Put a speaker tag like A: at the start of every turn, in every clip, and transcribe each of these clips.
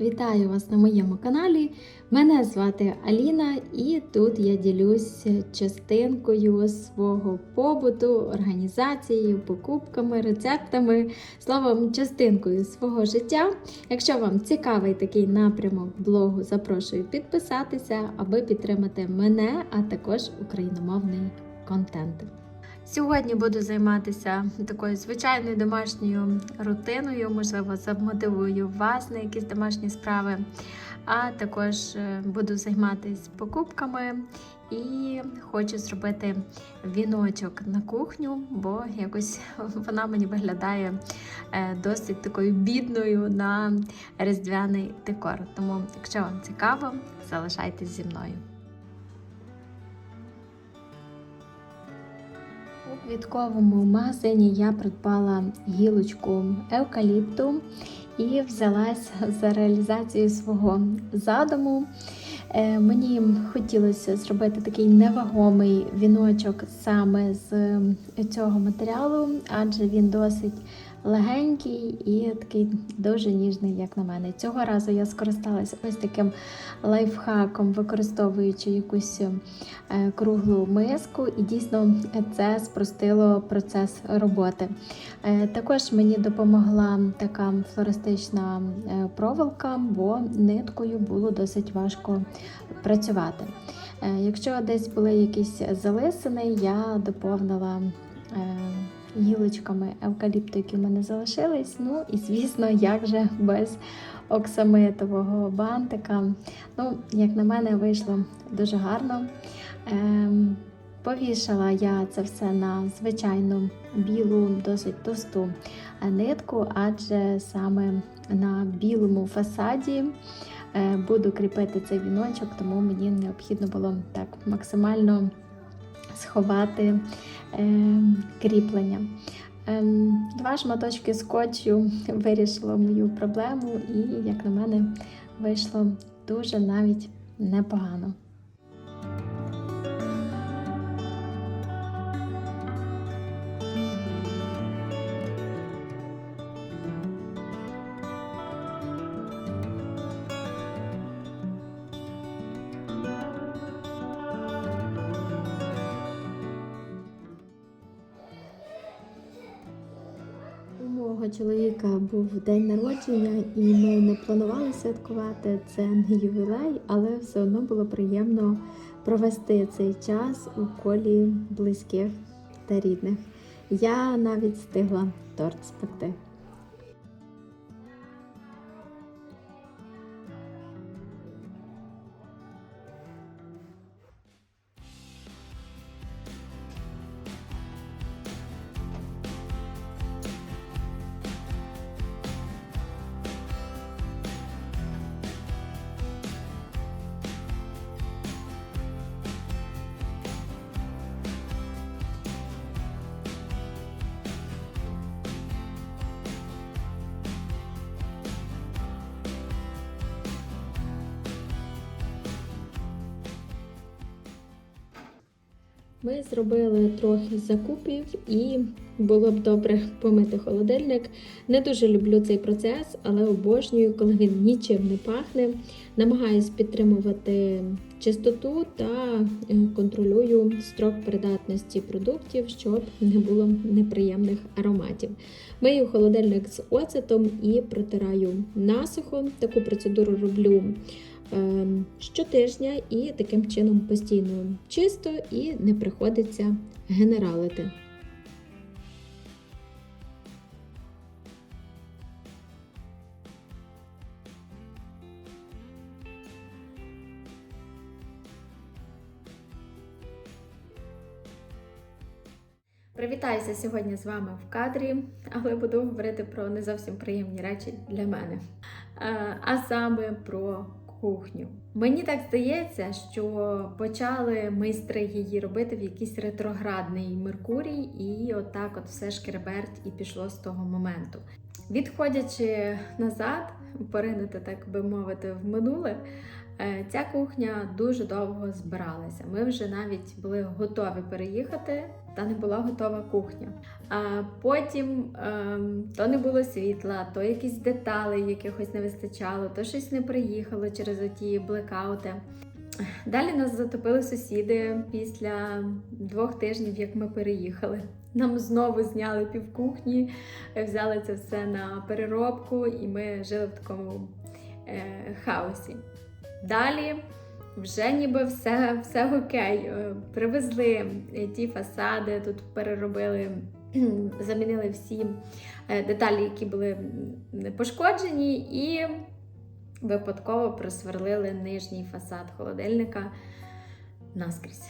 A: Вітаю вас на моєму каналі. Мене звати Аліна, і тут я ділюсь частинкою свого побуту, організацією, покупками, рецептами, словом, частинкою свого життя. Якщо вам цікавий такий напрямок блогу, запрошую підписатися, аби підтримати мене, а також україномовний контент. Сьогодні буду займатися такою звичайною домашньою рутиною, можливо, замотивую вас на якісь домашні справи, а також е, буду займатися покупками і хочу зробити віночок на кухню, бо якось вона мені виглядає е, досить такою бідною на різдвяний декор. Тому, якщо вам цікаво, залишайтесь зі мною. У квітковому магазині я придбала гілочку евкаліпту і взялась за реалізацію свого задуму. Е, Мені хотілося зробити такий невагомий віночок саме з цього матеріалу, адже він досить легенький і такий дуже ніжний, як на мене. Цього разу я скористалася ось таким лайфхаком, використовуючи якусь е, круглу миску, і дійсно це спростило процес роботи. Е, Також мені допомогла така флористична е, проволока, бо ниткою було досить важко працювати. Якщо десь були якісь залисини, я доповнила гілочками евкаліпту, які в мене залишились. Ну і звісно, як же без оксамитового бантика. Ну, як на мене, вийшло дуже гарно. Ем, Повішала я це все на звичайну білу, досить товсту нитку, адже саме на білому фасаді е, буду кріпити цей віночок, тому мені необхідно було так максимально сховати е, кріплення. Ем, Два шматочки скотчу вирішило мою проблему, і, як на мене, вийшло дуже навіть непогано. Був день народження, і ми не планували святкувати це не ювілей, але все одно було приємно провести цей час у колі близьких та рідних. Я навіть встигла торт спекти. Ми зробили трохи закупів і було б добре помити холодильник. Не дуже люблю цей процес, але обожнюю, коли він нічим не пахне. Намагаюсь підтримувати чистоту та е, контролюю строк придатності продуктів, щоб не було неприємних ароматів. Мию холодильник з оцетом і протираю насухо. Таку процедуру роблю щотижня і таким чином постійно чисто і не приходиться генералити. Привітаюся сьогодні з вами в кадрі, але буду говорити про не зовсім приємні речі для мене. Е, А саме про кухню. Мені так здається, що почали майстри її робити в якийсь ретроградний Меркурій, і отак от все шкереберть і пішло з того моменту. Відходячи назад, поринути, так би мовити, в минуле, Е, Ця кухня дуже довго збиралася. Ми вже навіть були готові переїхати, та не була готова кухня. А потім ем, то не було світла, то якісь деталей якихось не вистачало, то щось не приїхало через оті блекаути. Далі нас затопили сусіди після двох тижнів, як ми переїхали. Нам знову зняли півкухні, е, взяли це все на переробку, і ми жили в такому е, хаосі. Далі вже ніби все, все окей. Е, Привезли е, ті фасади, тут переробили, замінили всі е, деталі, які були пошкоджені, і випадково просверлили нижній фасад холодильника наскрізь.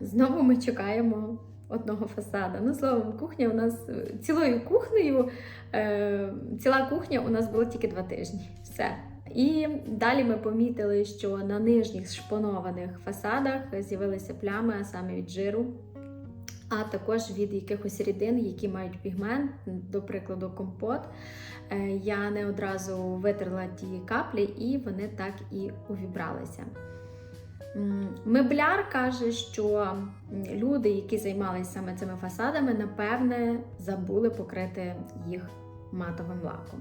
A: Знову ми чекаємо одного фасада. Ну, словом, кухня у нас цілою кухнею, е, ціла кухня у нас було тільки два тижні. Все. І далі ми помітили, що на нижніх шпонованих фасадах з'явилися плями, а саме від жиру, а також від якихось рідин, які мають пігмент, до прикладу, компот. Е, Я не одразу витерла ті каплі, і вони так і увібралися. Мебляр каже, що люди, які займалися саме цими фасадами, напевне, забули покрити їх матовим лаком.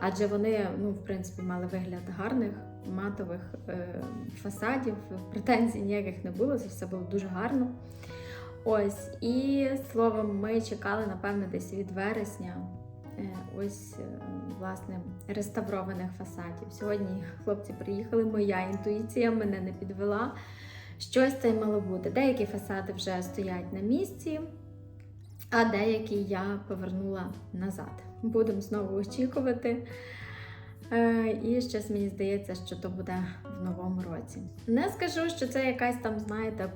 A: Адже вони, ну, в принципі, мали вигляд гарних матових е, фасадів, претензій ніяких не було, це все було дуже гарно. Ось, і словом, ми чекали, напевно, десь від вересня. е, Ось, е, власне, реставрованих фасадів. Сьогодні хлопці приїхали, моя інтуїція мене не підвела. Щось це мало бути. Деякі фасади вже стоять на місці, а деякі я повернула назад. Будемо знову очікувати. Е, І щось мені здається, що то буде в новому році. Не скажу, що це якась там, знаєте,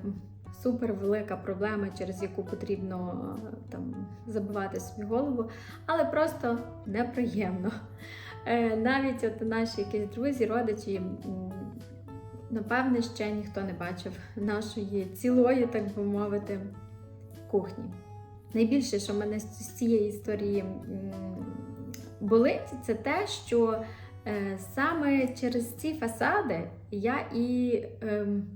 A: супер велика проблема, через яку потрібно е, там забивати собі голову, але просто неприємно. Е, Навіть от наші якісь друзі, родичі, напевне, ще ніхто не бачив нашої цілої, так би мовити, кухні. Найбільше, що мене з з цієї історії болить, це те, що е, саме через ці фасади я і ем,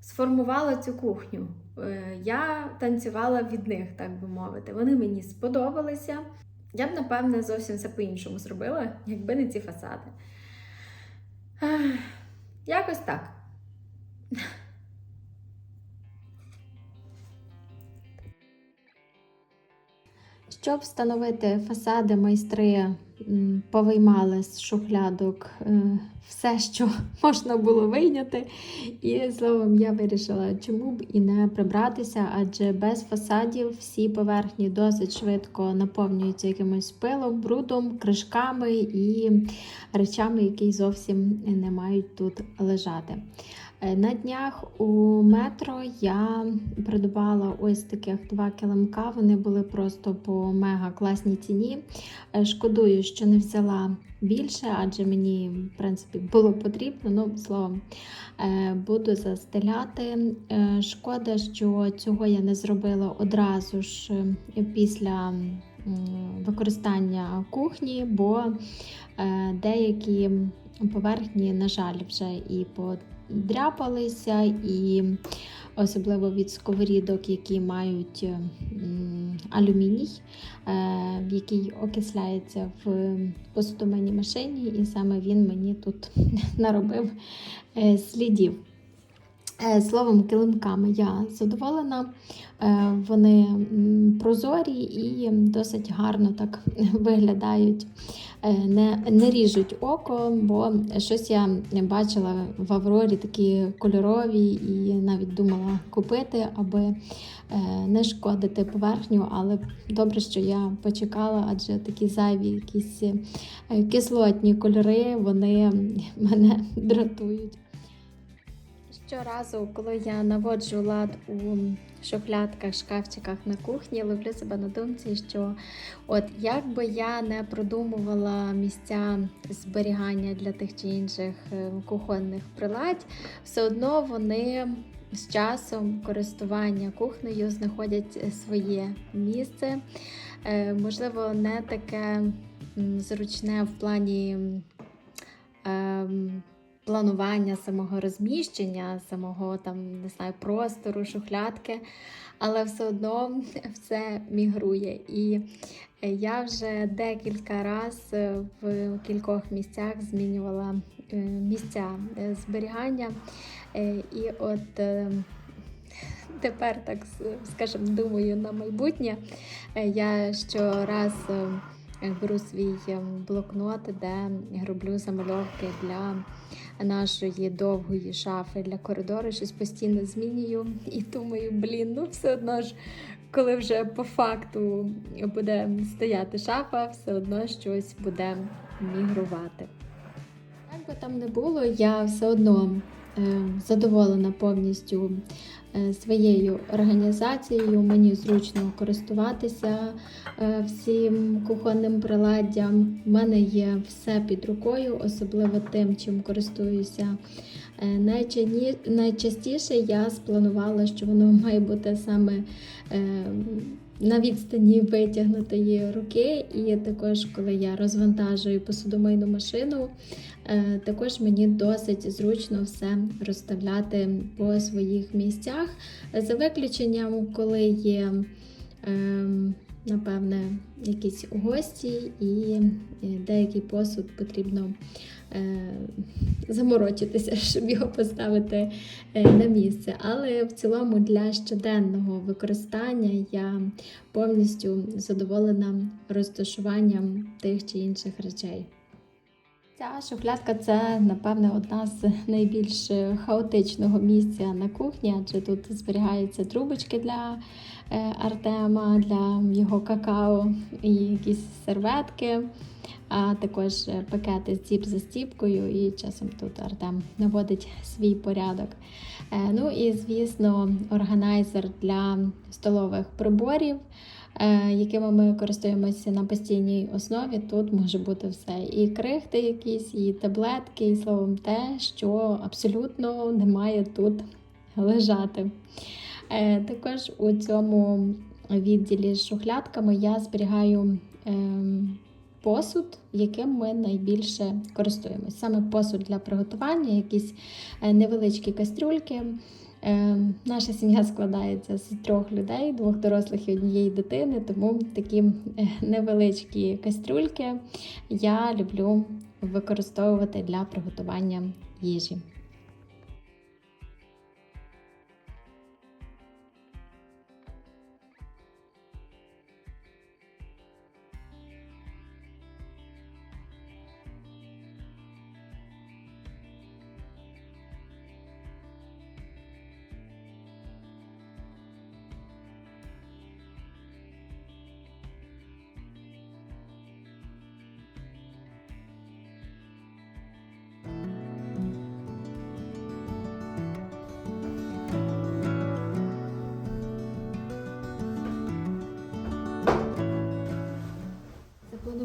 A: сформувала цю кухню. Е, Я танцювала від них, так би мовити. Вони мені сподобалися. Я б, напевне, зовсім все по-іншому зробила, якби не ці фасади. Якось так. Щоб встановити фасади, майстри повиймали з шухлядок е, все, що можна було вийняти. І словом, я вирішила, чому б і не прибратися, адже без фасадів всі поверхні досить швидко наповнюються якимось пилом, брудом, кришками і речами, які зовсім не мають тут лежати. Е, На днях у метро я придбала ось таких два килимка. Вони були просто по мега класній ціні. Е, Шкодую, що не взяла більше, адже мені, в принципі, було потрібно. Ну, словом, е, буду застеляти. Шкода, що цього я не зробила одразу ж після використання кухні, бо деякі поверхні, на жаль, вже і подряпалися, і особливо від сковорідок, які мають е, алюміній, е, в який окисляється в посудомийній машині, і саме він мені тут наробив е, слідів. Е, Словом, килимками я задоволена. Е, Вони прозорі і досить гарно так виглядають, Е, не, не ріжуть око, бо щось я бачила в Аврорі такі кольорові і навіть думала купити, аби не шкодити поверхню, але добре, що я почекала, адже такі зайві якісь кислотні кольори, вони мене дратують. Щоразу, коли я наводжу лад у шухлядках, шкафчиках на кухні, ловлю себе на думці, що от як би я не продумувала місця зберігання для тих чи інших е, кухонних приладь, все одно вони з часом користування кухнею знаходять е, своє місце. Е, Можливо, не таке зручне в плані. Планування самого розміщення, самого там, не знаю, простору, шухлядки, але все одно все мігрує. І я вже декілька разів в кількох місцях змінювала е, місця е, зберігання. Е, І от е, тепер, так с- скажемо, думаю на майбутнє. Е, Я щораз е, беру свій е, блокнот, де роблю замальовки для нашої довгої шафи для коридору, щось постійно змінюю і думаю, блін, ну все одно ж, коли вже по факту буде стояти шафа, все одно щось буде мігрувати. Як би там не було, я все одно задоволена повністю е, своєю організацією. Мені зручно користуватися е, всім кухонним приладдям. У мене є все під рукою, особливо тим, чим користуюся. Е, Найчастіше я спланувала, що воно має бути саме е, на відстані витягнутої руки, і також, коли я розвантажую посудомийну машину, е, також мені досить зручно все розставляти по своїх місцях. За виключенням, коли є, ем, напевне, якісь гості і е, деякий посуд потрібно заморочитися, щоб його поставити е, на місце. Але в цілому для щоденного використання я повністю задоволена розташуванням тих чи інших речей. Ця шухлядка це, напевне, одна з найбільш хаотичного місця на кухні, адже тут зберігаються трубочки для е, Артема, для його какао і якісь серветки, а також е, пакети з за стіпкою, і часом тут Артем наводить свій порядок. Е, Ну і, звісно, органайзер для столових приборів е, якими ми користуємося на постійній основі, тут може бути все. І крихти якісь, і таблетки, і словом, те, що абсолютно не має тут лежати. Також у цьому відділі з шухлядками я зберігаю ем, посуд, яким ми найбільше користуємося. Саме посуд для приготування, якісь е, невеличкі кастрюльки. Е, Наша сім'я складається з трьох людей, двох дорослих і однієї дитини, тому такі е, невеличкі кастрюльки я люблю використовувати для приготування їжі.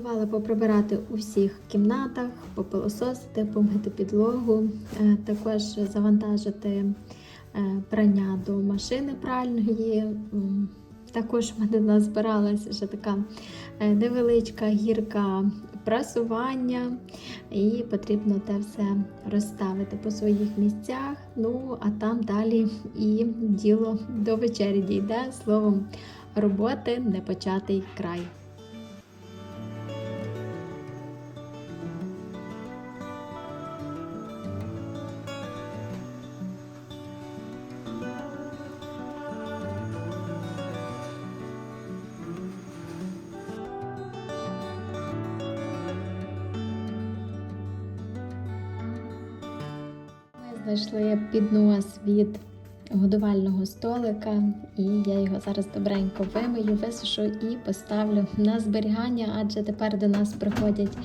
A: Запланувала поприбирати у всіх кімнатах, попилососити, помити підлогу, е, також завантажити е, прання до машини пральної. Також в мене назбиралася ще така е, невеличка гірка прасування, і потрібно те все розставити по своїх місцях. Ну а там далі і діло до вечері дійде. Словом, роботи непочатий край. Знайшли піднос від годувального столика, і я його зараз добренько вимию, висушу і поставлю на зберігання, адже тепер до нас приходять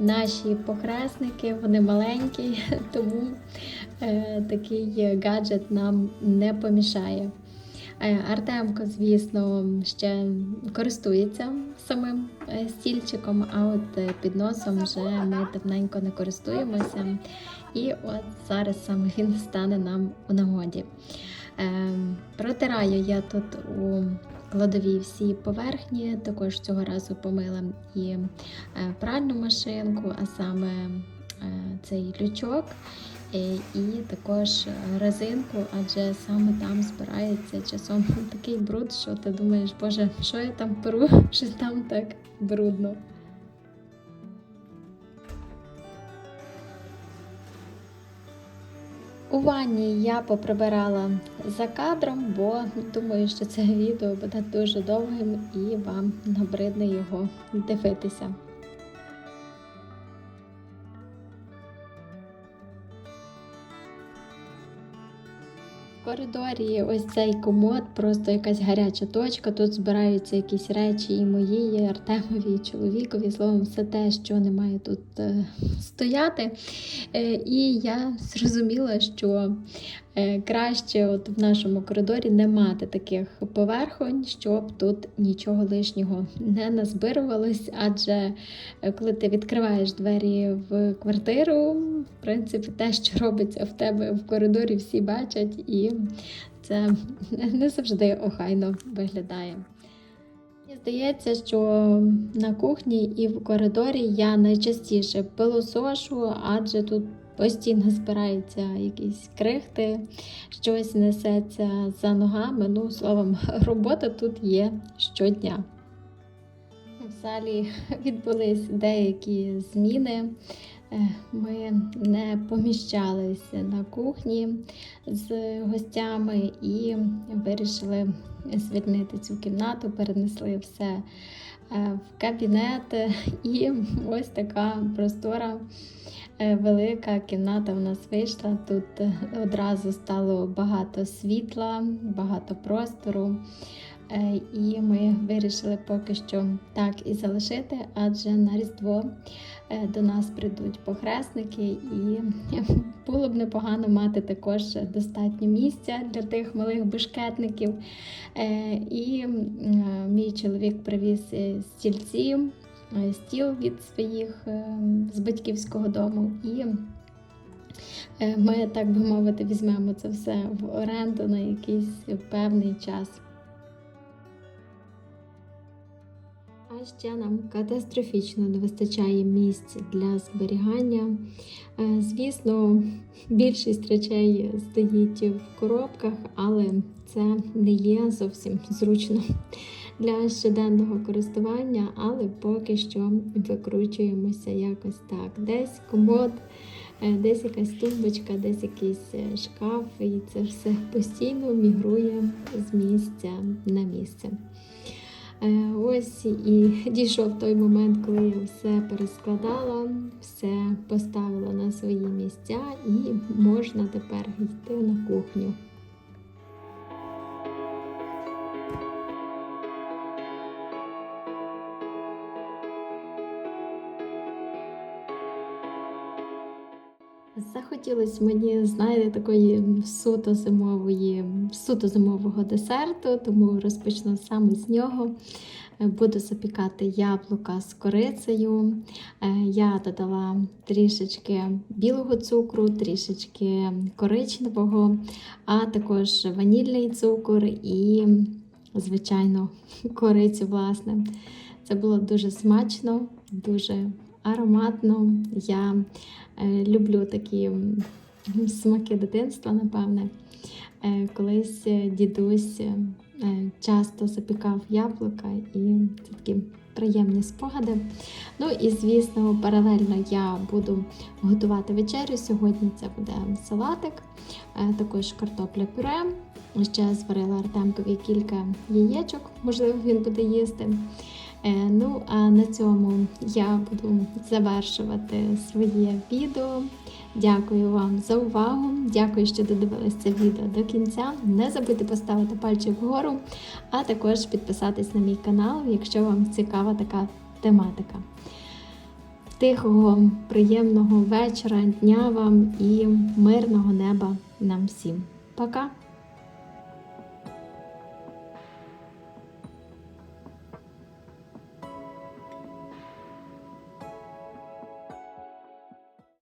A: наші похресники, вони маленькі, тому е, такий гаджет нам не помішає. Е, Артемко, звісно, ще користується самим е, стільчиком, а от е, підносом вже ми давненько не користуємося. І от зараз саме він стане нам у нагоді. Е, протираю я тут у кладовій всі поверхні, також цього разу помила і е, пральну машинку, а саме цей лючок. Е, І також резинку, адже саме там збирається часом такий бруд, що ти думаєш, боже, що я там перу, що там так брудно. У ванні я поприбирала за кадром, бо думаю, що це відео буде дуже довгим і вам набридне його дивитися. Коридорі ось цей комод, просто якась гаряча точка. Тут збираються якісь речі і мої, і Артемові, і чоловікові. Словом, все те, що не має тут е, стояти. Е, і я зрозуміла, що краще от в нашому коридорі не мати таких поверхонь, щоб тут нічого лишнього не назбирувалось. Адже е, коли ти відкриваєш двері в квартиру, в принципі, те, що робиться в тебе в коридорі, всі бачать, і це не завжди охайно виглядає. Мені здається, що на кухні і в коридорі я найчастіше пилосошу, адже тут постійно збираються якісь крихти, щось несеться за ногами. Ну, словом, робота тут є щодня. В залі відбулись деякі зміни. Е, Ми не поміщалися на кухні з гостями і вирішили звільнити цю кімнату, перенесли все е, в кабінет. І ось така простора, велика кімната в нас вийшла. Тут е, одразу стало багато світла, багато простору. Е, І ми вирішили поки що так і залишити, адже на Різдво е, до нас прийдуть похресники, і було б непогано мати також достатньо місця для тих малих бешкетників. Е, І е, мій чоловік привіз е, стільці, е, стіл від своїх е, з батьківського дому. І е, ми, так би мовити, візьмемо це все в оренду на якийсь певний час. А ще нам катастрофічно не вистачає місць для зберігання. Е, Звісно, більшість речей стоїть в коробках, але це не є зовсім зручно для щоденного користування, але поки що викручуємося якось так. Десь комод, е, десь якась тумбочка, десь якийсь е, шкаф, і це все постійно мігрує з місця на місце. Е, Ось і дійшов той момент, коли я все перескладала, все поставила на свої місця, і можна тепер йти на кухню. Захотілося мені, знаєте, такої суто зимової, суто зимового десерту, тому розпочну саме з нього. Буду запікати яблука з корицею. Е, Я додала трішечки білого цукру, трішечки коричневого, а також ванільний цукор і, звичайно, корицю, власне. Це було дуже смачно, дуже ароматно. Я е, люблю такі смаки дитинства, напевне. Е, Колись е, дідусь часто запікав яблука, і це такі приємні спогади. Ну і звісно, паралельно я буду готувати вечерю. Сьогодні це буде салатик, також картопля пюре. Ще зварила Артемкові кілька яєчок, можливо, він буде їсти. Е, Ну, а на цьому я буду завершувати своє відео. Дякую вам за увагу. Дякую, що додивились це відео до кінця. Не забудьте поставити пальчик вгору, а також підписатись на мій канал, якщо вам цікава така тематика. Тихого, приємного вечора, дня вам і мирного неба нам всім. Пока!